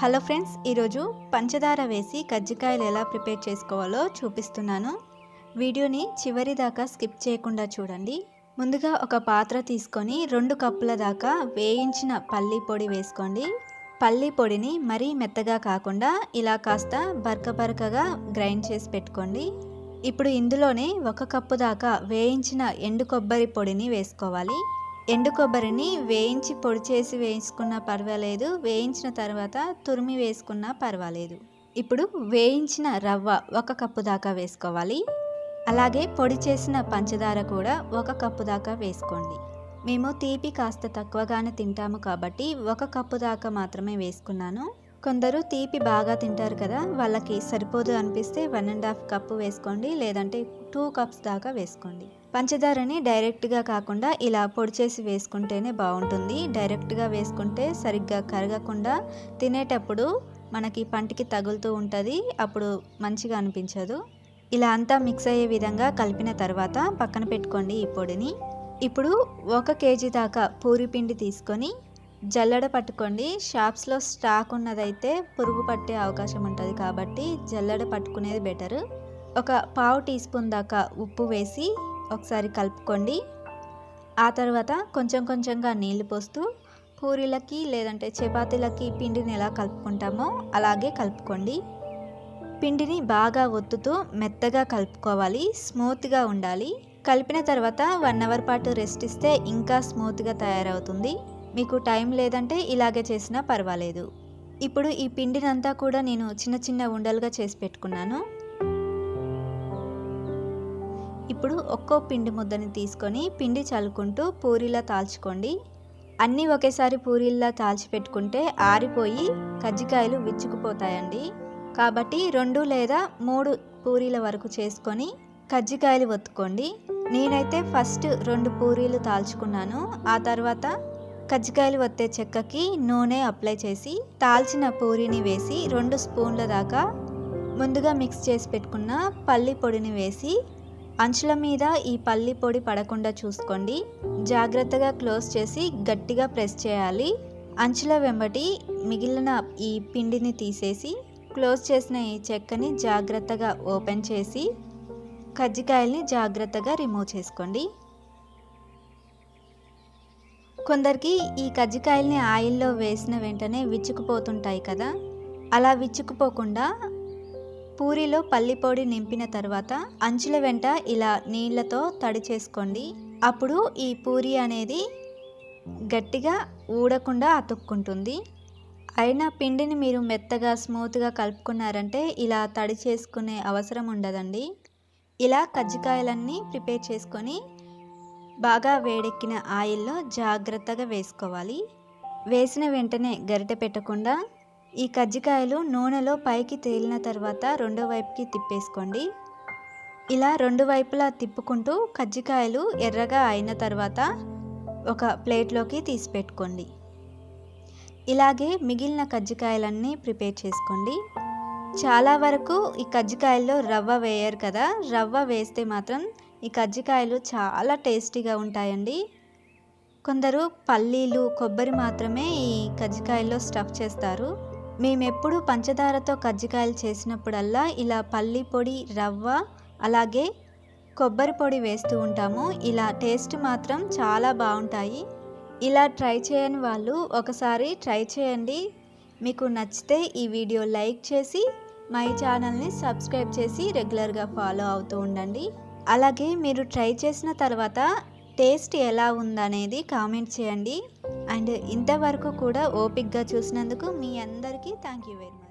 Hello friends ఈరోజు పంచదార వేసి కజ్జికాయలు ఎలా ప్రిపేర్ చేసుకోవాలో చూపిస్తున్నాను. వీడియోని చివరి దాకా స్కిప్ చేయకుండా చూడండి. ముందుగా ఒక పాత్ర తీసుకొని రెండు కప్పుల దాకా వేయించిన పల్లి పొడి వేసుకోండి. పల్లి పొడిని మరీ మెత్తగా కాకుండా ఇలా కాస్త బరక బరకగా గ్రైండ్ చేసి పెట్టుకోండి. ఇప్పుడు ఇందులోనే ఒక కప్పు దాకా వేయించిన ఎండు కొబ్బరి పొడిని వేసుకోవాలి. ఎండు కొబ్బరిని వేయించి పొడి చేసి వేయించుకున్నా పర్వాలేదు. వేయించిన తర్వాత తురిమి వేసుకున్నా పర్వాలేదు. ఇప్పుడు వేయించిన రవ్వ ఒక కప్పు దాకా వేసుకోవాలి. అలాగే పొడి చేసిన పంచదార కూడా ఒక కప్పు దాకా వేసుకోండి. మేము తీపి కాస్త తక్కువగానే తింటాము కాబట్టి ఒక కప్పు దాకా మాత్రమే వేసుకున్నాను. కొందరు తీపి బాగా తింటారు కదా వాళ్ళకి సరిపోదు అనిపిస్తే వన్ అండ్ హాఫ్ కప్పు వేసుకోండి లేదంటే టూ కప్స్ దాకా వేసుకోండి. పంచదారని డైరెక్ట్గా కాకుండా ఇలా పొడి చేసి వేసుకుంటేనే బాగుంటుంది. డైరెక్ట్గా వేసుకుంటే సరిగ్గా కరగకుండా తినేటప్పుడు మనకి పంటికి తగులుతూ ఉంటుంది. అప్పుడు మంచిగా అనిపించదు. ఇలా అంతా మిక్స్ అయ్యే విధంగా కలిపిన తర్వాత పక్కన పెట్టుకోండి ఈ పొడిని. ఇప్పుడు ఒక కేజీ దాకా పూరి పిండి తీసుకొని జల్లెడ పట్టుకోండి. షాప్స్లో స్టాక్ ఉన్నదైతే పురుగు పట్టే అవకాశం ఉంటుంది కాబట్టి జల్లెడ పట్టుకునేది బెటర్. ఒక పావు టీ స్పూన్ దాకా ఉప్పు వేసి ఒకసారి కలుపుకోండి. ఆ తర్వాత కొంచెం కొంచెంగా నీళ్ళు పోస్తూ పూరీలకి లేదంటే చపాతీలకి పిండిని ఎలా కలుపుకుంటామో అలాగే కలుపుకోండి. పిండిని బాగా ఒత్తుతూ మెత్తగా కలుపుకోవాలి స్మూత్గా ఉండాలి. కలిపిన తర్వాత వన్ అవర్ పాటు రెస్ట్ ఇస్తే ఇంకా స్మూత్గా తయారవుతుంది. మీకు టైం లేదంటే ఇలాగే చేసినా పర్వాలేదు. ఇప్పుడు ఈ పిండినంతా కూడా నేను చిన్న చిన్న ఉండలుగా చేసి పెట్టుకున్నాను. ఇప్పుడు ఒక్కో పిండి ముద్దని తీసుకొని పిండి చల్లుకుంటూ పూరీలా తాల్చుకోండి. అన్నీ ఒకేసారి పూరీల్లా తాల్చి పెట్టుకుంటే ఆరిపోయి కజ్జికాయలు విచ్చుకుపోతాయండి. కాబట్టి రెండు లేదా మూడు పూరీల వరకు చేసుకొని కజ్జికాయలు ఒత్తుకోండి. నేనైతే ఫస్ట్ రెండు పూరీలు తాల్చుకున్నాను. ఆ తర్వాత కజ్జికాయలు వత్తే చెక్కకి నూనె అప్లై చేసి తాల్చిన పూరిని వేసి రెండు స్పూన్ల దాకా ముందుగా మిక్స్ చేసి పెట్టుకున్న పల్లి పొడిని వేసి అంచుల మీద ఈ పల్లి పొడి పడకుండా చూసుకోండి. జాగ్రత్తగా క్లోజ్ చేసి గట్టిగా ప్రెస్ చేయాలి. అంచుల వెంబటి మిగిలిన ఈ పిండిని తీసేసి క్లోజ్ చేసిన ఈ చెక్కని జాగ్రత్తగా ఓపెన్ చేసి కజ్జికాయల్ని జాగ్రత్తగా రిమూవ్ చేసుకోండి. కొందరికి ఈ కజ్జికాయల్ని ఆయిల్లో వేసిన వెంటనే విచ్చుకుపోతుంటాయి కదా? అలా విచ్చుకుపోకుండా పూరిలో పల్లి పొడి నింపిన తర్వాత అంచుల వెంట ఇలా నీళ్ళతో తడి చేసుకోండి. అప్పుడు ఈ పూరి అనేది గట్టిగా ఊడకుండా అతుక్కుంటుంది. అయినా పిండిని మీరు మెత్తగా స్మూత్గా కలుపుకున్నారంటే ఇలా తడి చేసుకునే అవసరం ఉండదండి. ఇలా కజ్జికాయలన్నీ ప్రిపేర్ చేసుకొని బాగా వేడెక్కిన ఆయిల్లో జాగ్రత్తగా వేసుకోవాలి. వేసిన వెంటనే గరిటె పెట్టకుండా ఈ కజ్జికాయలు నూనెలో పైకి తేలిన తర్వాత రెండో వైపుకి తిప్పేసుకోండి. ఇలా రెండు వైపులా తిప్పుకుంటూ కజ్జికాయలు ఎర్రగా అయిన తర్వాత ఒక ప్లేట్లోకి తీసి పెట్టుకోండి ఇలాగే మిగిలిన కజ్జికాయలన్నీ ప్రిపేర్ చేసుకోండి. చాలా వరకు ఈ కజ్జికాయల్లో రవ్వ వేయరు కదా రవ్వ వేస్తే మాత్రం ఈ కజ్జికాయలు చాలా టేస్టీగా ఉంటాయండి. కొందరు పల్లీలు కొబ్బరి మాత్రమే ఈ కజ్జికాయల్లో స్టఫ్ చేస్తారు. మేమెప్పుడు పంచదారతో కజ్జికాయలు చేసినప్పుడల్లా ఇలా పల్లి పొడి రవ్వ అలాగే కొబ్బరి పొడి వేస్తూ ఉంటాము. ఇలా టేస్ట్ మాత్రం చాలా బాగుంటాయి. ఇలా ట్రై చేయని వాళ్ళు ఒకసారి ట్రై చేయండి. మీకు నచ్చితే ఈ వీడియో లైక్ చేసి మై ఛానల్ని సబ్స్క్రైబ్ చేసి రెగ్యులర్గా ఫాలో అవుతూ ఉండండి. అలాగే మీరు ట్రై చేసిన తర్వాత టేస్ట్ ఎలా ఉందనేది కామెంట్ చేయండి. అండ్ ఇంతవరకు కూడా ఓపిక్గా చూసినందుకు మీ అందరికీ థ్యాంక్ యూ వెరీ మచ్.